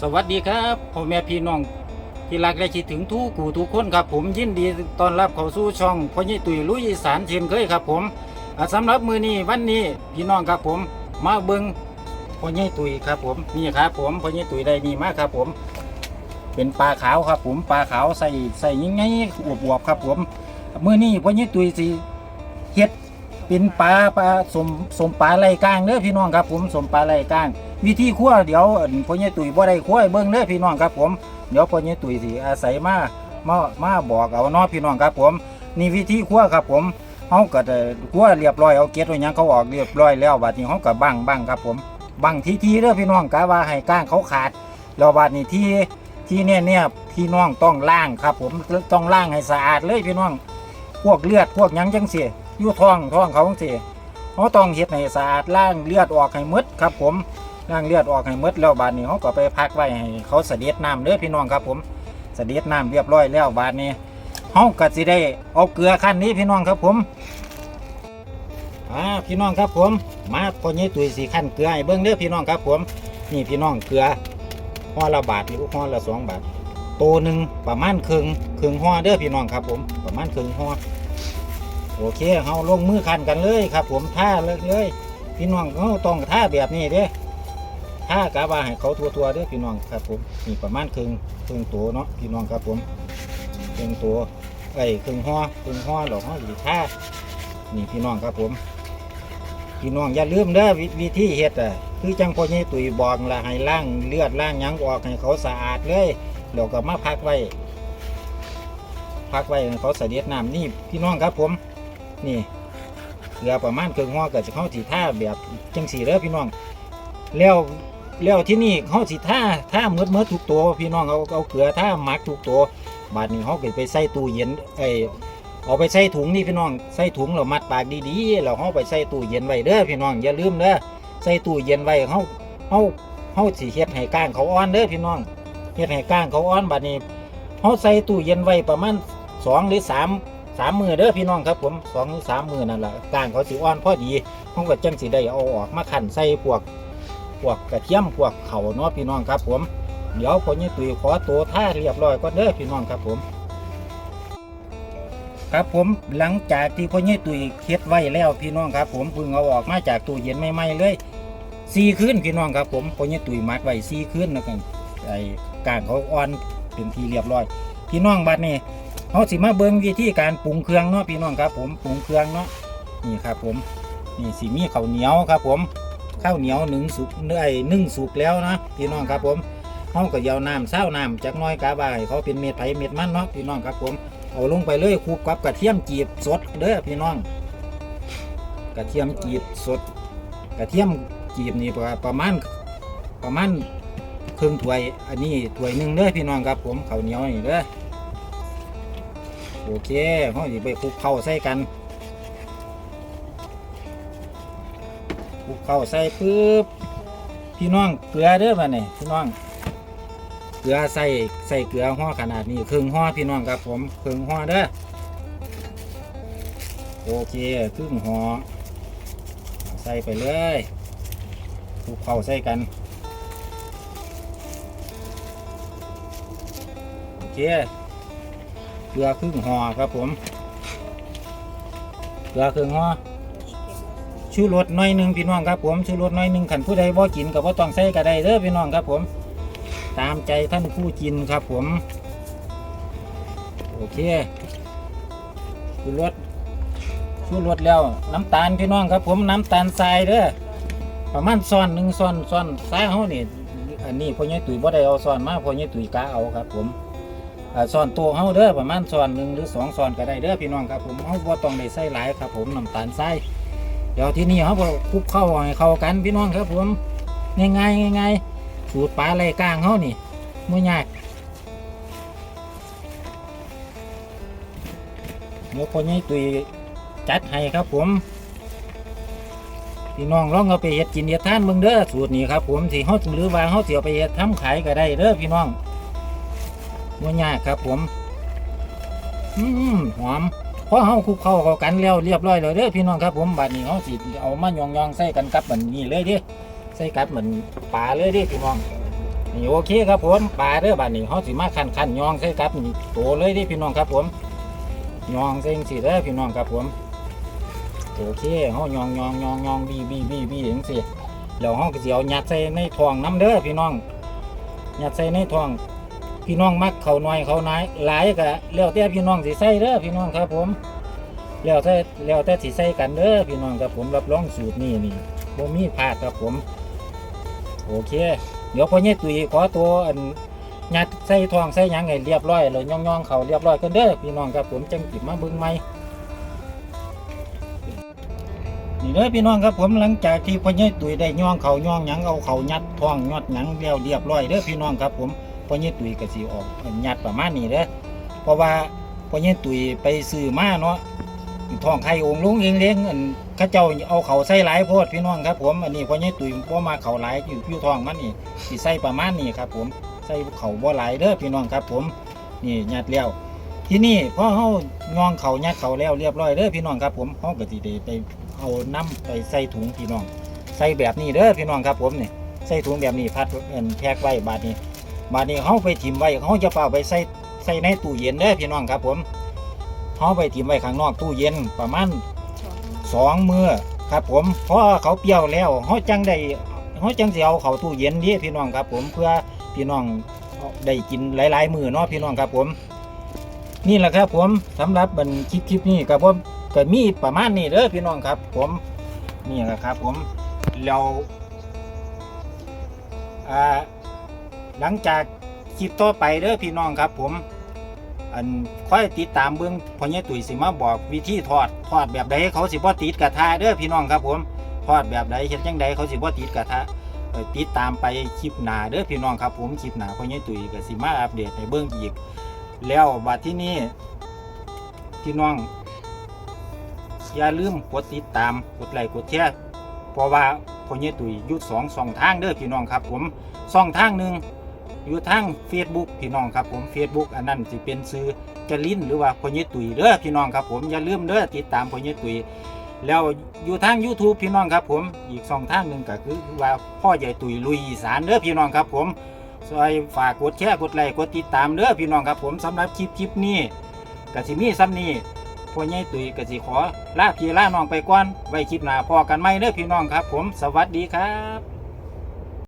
สวัสดีครับพ่อแม่พี่น้องที่รักและคิดถึงทุกกูทุกคนครับผมยินดีต้อนรับเข้าสู่ช่องพ่อใหญ่ตุยลุยอีสานเช่นเคยครับผมอ่าสำหรับมือนี้วันนี้พี่น้องครับผมมาเบิ้งพ่อใหญ่ตุยครับผมนี่ครับผมพ่อใหญ่ตุยได้นี่มากครับผม เป็นปลาขาวครับผมปลาขาวใส่ใส่ยังไงอวบๆครับผมมือนี้พ่อใหญ่ตุยสิเฮ็ดเป็นปลาปลาสมสมปลาไหลก้างเด้อพี่น้องครับผมสมปลาไหลก้าง วิธีคั่วเดี๋ยวพ่อใหญ่ตุ๋ยบ่ได้คั่วให้เบิ่งเด้อพี่น้องครับผมเดี๋ยวพ่อใหญ่ตุ๋ยสิอาศัยมามามาบอกเอาเนาะพี่น้องครับผมนี่วิธีคั่วครับผมเฮาก็ได้คั่วเรียบร้อยเอาเกล็ดเอาหยังเขาออกเรียบร้อยแล้วบัดนี้เฮาก็บังบังครับผมบังทีๆเด้อพี่น้องกะว่าให้ก้างเขาขาดแล้วบัดนี้ที่ที่เนี่ยเนี่ยพี่น้องต้องล้างครับ ผมต้องล้างให้สะอาดเลยพี่น้องพวกเลือดพวกยังจังซี่อยู่ท้องท้องเขาจังซี่เขาต้องเฮ็ดให้สะอาดล้างเลือดออกให้หมดครับผม ล้างเลือดออกให้มดแล้วบาดนี้เขาก็ไปพักไว้ให้เขาเสด็จน้ำเด้อพี่น้องครับผมเสด็จน้ำเรียบร้อยแล้วบาดนี้เขาก็สิได้เอาเกลือขั้นนี้พี่น้องครับผมอ่าพี่น้องครับผม มาพอนี้ตุยสีขั้นเกลือให้เบิ้งเด้อพี่น้องครับผม นี่พี่น้องเกลือห่อละบาทหรือห่อละสองบาทตัวหนึ่งประมาณครึ่งครึ่งห่อเด้อพี่น้องครับผม ประมาณครึ่งห่อโอเคเขาลงมือขั้นกันเลยครับ ผมท่าเลยเลยพี่น้องเขาต้องท่าแบบนี้เด้ ถ้ากะว่าให้เขาทัวๆเด้อพี่น้องครับผมนี่ประมาณครึ่งครึ่งตัวเนาะพี่น้องครับผมครึ่งตัวไอ้ครึ่งห่อครึ่งห่อหรอกห่ออยู่ท่านี่พี่น้องครับผมพี่น้องอย่าลืมเด้อวิธีเฮ็ดอะคือจังพ่อใหญ่ตุ๋ยบอกละให้ล้างเลือดล้างยังออกให้เขาสะอาดเลยแล้วก็มาพักไว้ พักไว้ให้เขาเสด็จน้ำนี่พี่น้องครับผม นี่เกลือประมาณครึ่งห่อก็จะเข้าที่ท่าแบบจังสีเด้อพี่น้องแล้ว แล้วที่นี่เขาสิท่าท่าเมืดเมืดทุกตัวพี่น้องเอาเอาเกลือท่าหมักทุกตัวบาดนี้เขาก็ไปใส่ตู้เย็นไอเอาไปใส่ถุงนี่พี่น้องใส่ถุงแล้วมัดปากดีๆแล้วเขาไปใส่ตู้เย็นไว้เด้อพี่น้องอย่าลืมเด้อใส่ตู้เย็นไว้เขาเขาเขาสิเฮ็ดให้ก้างเขาอ่อนเด้อพี่น้องเฮ็ดให้ก้างเขาอ่อนบาดนี้เขาใส่ตู้เย็นไว้ประมาณสองหรือสามสามมือเด้อพี่น้องครับผมสองหรือสามมือนั่นแหละก้างเขาสิอ่อนพอดีเขาก็จังสิได้เอาออกมาขันใส่พวก วกกระเทียมพวกเขาเนาะพี่น้องครับผมเดี๋ยวพอนี้ตุยขอตัวท่าเรียบร้อยก็เด้อพี่น้องครับผม ครับผมหลังจากที่พ่อเนี่ยตุยเฮ็ดไว้แล้วพี่น้องครับ ผมเพิ่งเอาออกมาจากตู้เย็นใหม่ๆเลยสี่คืนพี่น้องครับ ผมพ่อเนี่ยตุยมัดไว้สี่คืนแล้วกันไอ้กางเขาอ่อนเป็นทีเรียบร้อย พี่น้องบัดนี้เขาสิมาเบิ่งวิธีการปรุงเครื่องเนาะพี่น้องครับ ผมปรุงเครื่องเนาะนี่ครับ ผมนี่สีมีข้าวเหนียวครับ ผม ข้าวเหนียวหนึ่งสุกเนื้อนึ่งสุกแล้วนะพี่น้องครับผมเขาก็เยาวน้ำเศร้าน้ำจากน้อยกาบายเขาเป็นเม็ดไผ่เม็ดมันเนาะพี่น้องครับผมเอาลงไปเลยคลุกกับกระเทียมจีบสดเด้อพี่น้อง กระเทียมจีบสด กระเทียมจีบนี่ประประมาณประมาณครึ่งถ้วย อันนี้ถ้วยหนึ่งเด้อพี่น้องครับผมข้าวเหนียวนี่เด้อโอเคเขาจะไปคลุกเข้าใส่กัน คลุกเข้าใส่ปุ๊บพี่น้องเกลือเด้อมาเนี่ยพี่น้องเกลือใส่ใส่เกลือห่อขนาดนี้ครึ่งห่อพี่น้องครับผมครึ่งห่อเด้อโอเคครึ่งห่อใส่ไปเลยคลุกเข้าใส่กันโอเคเกลือครึ่งห่อครับผมเกลือครึ่งห่อ ชูรสหน่อยหนึ่งพี่น้องครับผมชูรสหน่อยหนึ่งขันผู้ใดบ่กินก็บ่ต้องใส่ก็ได้เด้อพี่น้องครับผม ตามใจท่านผู้กินครับผมโอเคชูรสชูรสแล้วน้ำตาลพี่น้องครับ ผมน้ำตาลทรายเด้อประมาณซ้อนหนึ่งซ้อนซ้อนทรายเฮานี่อันนี้พ่อใหญ่ตุ๋ยบ่ได้เอาซ้อนมาพ่อใหญ่ตุ๋ยกะเอาครับ ผมอ่าซ้อนตัวเฮาเด้อประมาณซ้อนหนึ่งหรือสองซ้อนก็ได้เด้อพี่น้องครับผมเฮาบ่ต้องได้ใส่หลายครับ ผมน้ำตาลทราย เดี๋ยวที่นี่เขาก็คุกเข้าให้เข้ากันพี่น้องครับผมง่ายง่ายง่ายสูตรปลาไหลกลางเขานี่ไม่ยากเดี๋ยวคนนี้ตุยจัดให้ครับผมพี่น้องลองเอาไปเฮ็ดกินเฮ็ดท่านเบิ่งเด้อสูตรนี้ครับผมที่เขาหรือว่าเขาเสียไปเฮ็ดทำขายก็ได้เด้อพี่น้องไม่ยากครับผม อืมหอม พอเฮาคุกเข้าเข้ากันแล้วเรียบร้อยแล้วเด้อพี่น้องครับผมบัดนี้เฮาสิเอามายองๆใส่กันกับเหมือนนี้เลยเดิใส่กับเหมือนปลาเลยเดิพี่น้องนี่โอเคครับผมปลาเด้อบัดนี้เฮาสิมาคั่นคั่นยองใส่กับนี่โตเลยเดิพี่น้องครับผมยองใส่จังซี่เด้อพี่น้องครับผมโอเคเฮายองยองยองยองบีบีบีบีจังซี่แล้วเฮาก็สิเอายัดใส่ในท้องน้ำเด้อพี่น้องยัดใส่ในท้อง พี่น้องมักเขาน้อยเขาน้อยหลายก็แล้วแต่พี่น้องสิใส่เด้อพี่น้องครับผมแล้วแต่แล้วแต่สิใส่กันเด้อพี่น้องครับผมรับรองสูตรนี้นี่บ่มีพลาดครับผม โอเค เดี๋ยวพ่อใหญ่ตุ้ยขอตัวอันยัดใส่ทองใส่ยังให้เรียบร้อยแล้วย่องๆเขาเรียบร้อยกันเด้อพี่น้องครับผมจังสิดมาเบิ่งใหม่นี่เด้อพี่น้องครับผมหลังจากที่พ่อใหญ่ตุ๋ยได้ย่องเขาย่องยังเอาเขายัดทองยอดยังแล้วเรียบร้อยเด้อพี่น้องครับผม พ่อใหญ่ตุ๋ยก็สิออกหยัดประมาณนี้เด้อเพราะว่าพ่อใหญ่ตุ๋ยไปซื้อมาเนาะท้องไข่องลุงเองเลี้ยงอันข้าเจ้าเอาเขาใส่หลายโพดพี่น้องครับ ผมอันนี้พ่อใหญ่ตุ๋ยบ่มาเขาหลายอยู่อยู่ท้องมันนี่สิใส่ประมาณนี้ครับ ผมใส่เขาบ่หลายเด้อพี่น้องครับ ผมนี่หยัดแล้วที่นี่พ่อเฮายองเขายัดเขาแล้วเรียบร้อยเด้อพี่น้องครับ ผมเฮาก็สิได้ไปเอาน้ำไปใส่ถุงพี่น้อง ใส่แบบนี้เด้อพี่น้องครับผมนี่ใส่ถุงแบบนี้พัดเอิ้นแพ็คไว้บาดนี้ บาดนี้เฮาไปถิ่มไว้เฮาจะเฝ้าไปใส่ใส่ในตู้เย็นเด้อพี่น้องครับผมเฮาไปถิ่มไว้ข้างนอกตู้เย็นประมาณสองมือครับผมเพราะเขาเปรี้ยวแล้วเฮาจังได้เฮาจังเสิเอาเขาตู้เย็นนี่พี่น้องครับผมเพื่อพี่น้องได้กินหลาย ๆ มือเนาะพี่น้องครับผม นี่แหละครับผมสำหรับบันคลิปคลิปนี้กับผมก็มีประมาณนี้เด้อพี่น้องครับ ผมนี่แหละครับผมเราอ่า หลังจากคลิปต่อไปเด้อพี่น้องครับ ผมอันค่อยติดตามเบื้องพ่อใหญ่ตุ๋ยสิมาบอกวิธีทอดทอดแบบใดเขาสิบ่ติดกระทะเด้อพี่น้องครับ ผมทอดแบบใดเฮ็ดจังใดเขาสิบ่ติดกระทะเอ่อติดตามไปคลิปหนาเด้อพี่น้องครับ ผมคลิปหนาพ่อใหญ่ตุ๋ยก็สิมาอัปเดตให้เบิ่งอีก แล้วบัดที่นี่พี่น้อง อย่าลืมกดติดตามกดไลค์กดแชร์เพราะว่าพ่อเยตุยยุดสองสองทางเด้อพี่น้องครับ ผมสองทางหนึ่ง อยู่ทาง Facebook พี่น้องครับผม Facebook อันนั้นสิเป็นซื้อจลินหรือว่าพ่อเยตุยเด้อพี่น้องครับผมอย่าลืมเด้อติดตามพ่อเยตุยแล้วอยู่ทาง YouTube พี่น้องครับผมอีกสองทางหนึ่งก็คือว่าพ่อใหญ่ตุยลุยอีสานเด้อพี่น้องครับผมซอยฝากกดแชร์กดไลค์กดติดตามเด้อพี่น้องครับผมสำหรับคลิปคลิปนี้กสิมีซ้ำนี้พ่อใหญ่ตุยกสิขอลาพี่ลาน้องไปก่อนไว้คลิปหน้าพอกันไหมเด้อพี่น้องครับผม สวัสดีครับ